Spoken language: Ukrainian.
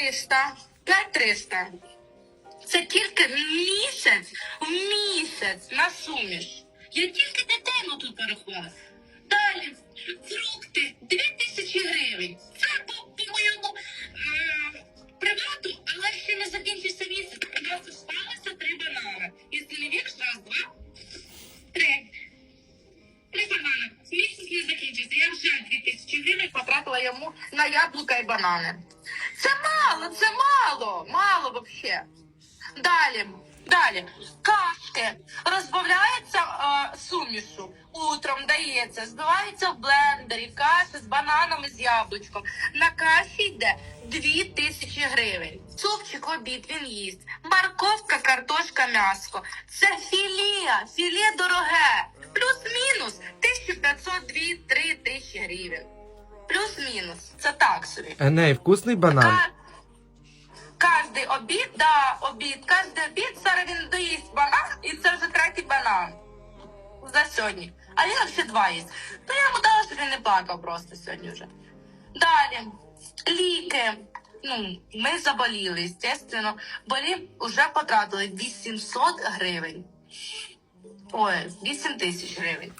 300, 5300. Це тільки місяць, в місяць на суміш. Я тільки дитину тут порахувала. Далі, йому на яблука і банани. Це мало, це мало, мало вообще. Далі, далі. Кашки розбавляється е, сумішу. Утром дається, збивається в блендері, каша з бананами з яблучком. На каші йде 2000 гривень. Супчик обід він їсть. Морковка, картошка, м'ясо. Це філія, філе дороге. Плюс-мінус 1500-2-3 тисячі гривень. Плюс-мінус. Це так собі. Еней, вкусний банан. Кожний обід, да, обід, кожний обід зараз він доїсть банан, і це вже третій банан за сьогодні. А він ще два їсть. То я йому дала, щоб він не плакав просто сьогодні вже. Далі, ліки. Ну, ми заболіли, звісно. Болі вже потратили 800 гривень. Ой, 8 тисяч гривень.